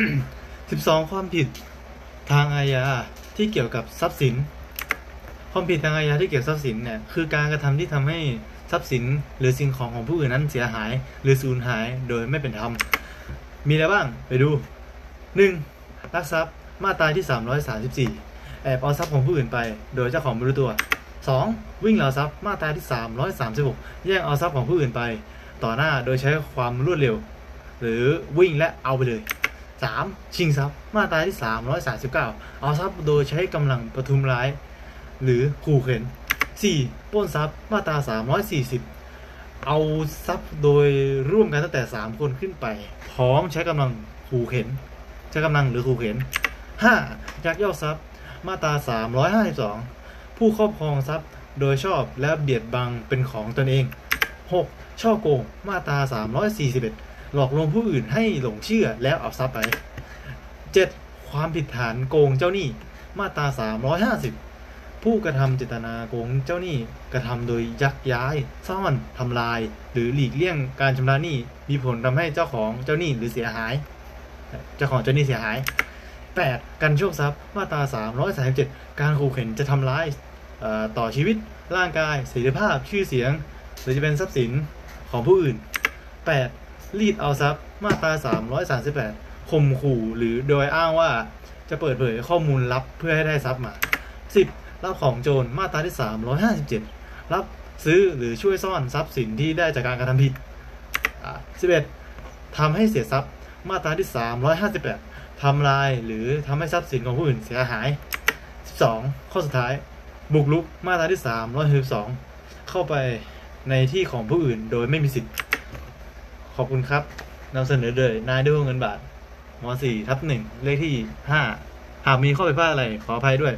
12 ความผิดทางอาญาที่เกี่ยวกับทรัพย์สิน ความผิดทางอาญาที่เกี่ยวกับทรัพย์สินเนี่ยคือการกระทำที่ทำให้ทรัพย์สินหรือสิ่งของของผู้อื่นนั้นเสียหาย หรือสูญหายโดยไม่เป็นธรรม มีอะไรบ้างไปดู 1. ลักทรัพย์มาตราที่ 334 แอบเอาทรัพย์ของผู้อื่นไป โดยเจ้าของไม่รู้ตัว 2. วิ่งราทรัพย์มาตราที่ 336 แย่งเอาทรัพย์ของผู้อื่นไป ต่อหน้าโดยใช้ความรวดเร็ว หรือวิ่งและเอาไปเลย 3. ชิงทรัพย์มาตราที่ 339 เอาทรัพย์โดยใช้กำลังประทุมร้าย หรือขู่เข็น 4. ปล้นทรัพย์มาตรา 340 เอาทรัพย์โดยร่วมกันตั้งแต่ 3 คนขึ้นไป พร้อมใช้กำลังขู่เข็น ใช้กำลังหรือขู่เข็น 5. ยักยอกทรัพย์มาตรา 352 ผู้ครอบครองทรัพย์โดยชอบและเบียดบังเป็นของตนเอง 6. ช่อโกงมาตรา 341 หลอกลวงผู้อื่นให้หลงเชื่อแล้วเอาทรัพย์ไป 7. ความผิดฐานโกงเจ้าหนี้ มาตรา 350 ผู้กระทำเจตนาโกงเจ้าหนี้กระทำโดยยักย้าย ซ่อนทำลาย หรือหลีกเลี่ยงการชำระหนี้มีผลทำให้เจ้าของเจ้าหนี้หรือเสียหาย เจ้าของเจ้าหนี้เสียหาย 8. การโชคทรัพย์มาตรา 337 การขู่เข็นจะทำร้ายต่อชีวิตร่างกายเสรีภาพชื่อเสียง หรือจะเป็นทรัพย์สินของผู้อื่น 8. รีดเอาทรัพย์มาตรา 338ข่มขู่หรือโดยอ้างว่าจะเปิดเผยข้อมูลลับเพื่อให้ได้ทรัพย์มา 10. รับของโจรมาตราที่ 357 รับซื้อหรือช่วยซ่อนทรัพย์สินที่ได้จากการกระทำผิด 11. ทำให้เสียทรัพย์มาตราที่ 358ทำลายหรือทำให้ทรัพย์สินของผู้อื่นเสียหาย 12. ข้อสุดท้าย บุกรุกมาตราที่ 362 เข้าไปในที่ของผู้อื่นโดยไม่มีสิทธิ์ ขอบคุณครับนำเสนอโดยนายด้วยเงินบาทม .4 ทับหนึ่งเลขที่ห้าหากมีข้อผิดพลาดอะไรขออภัยด้วย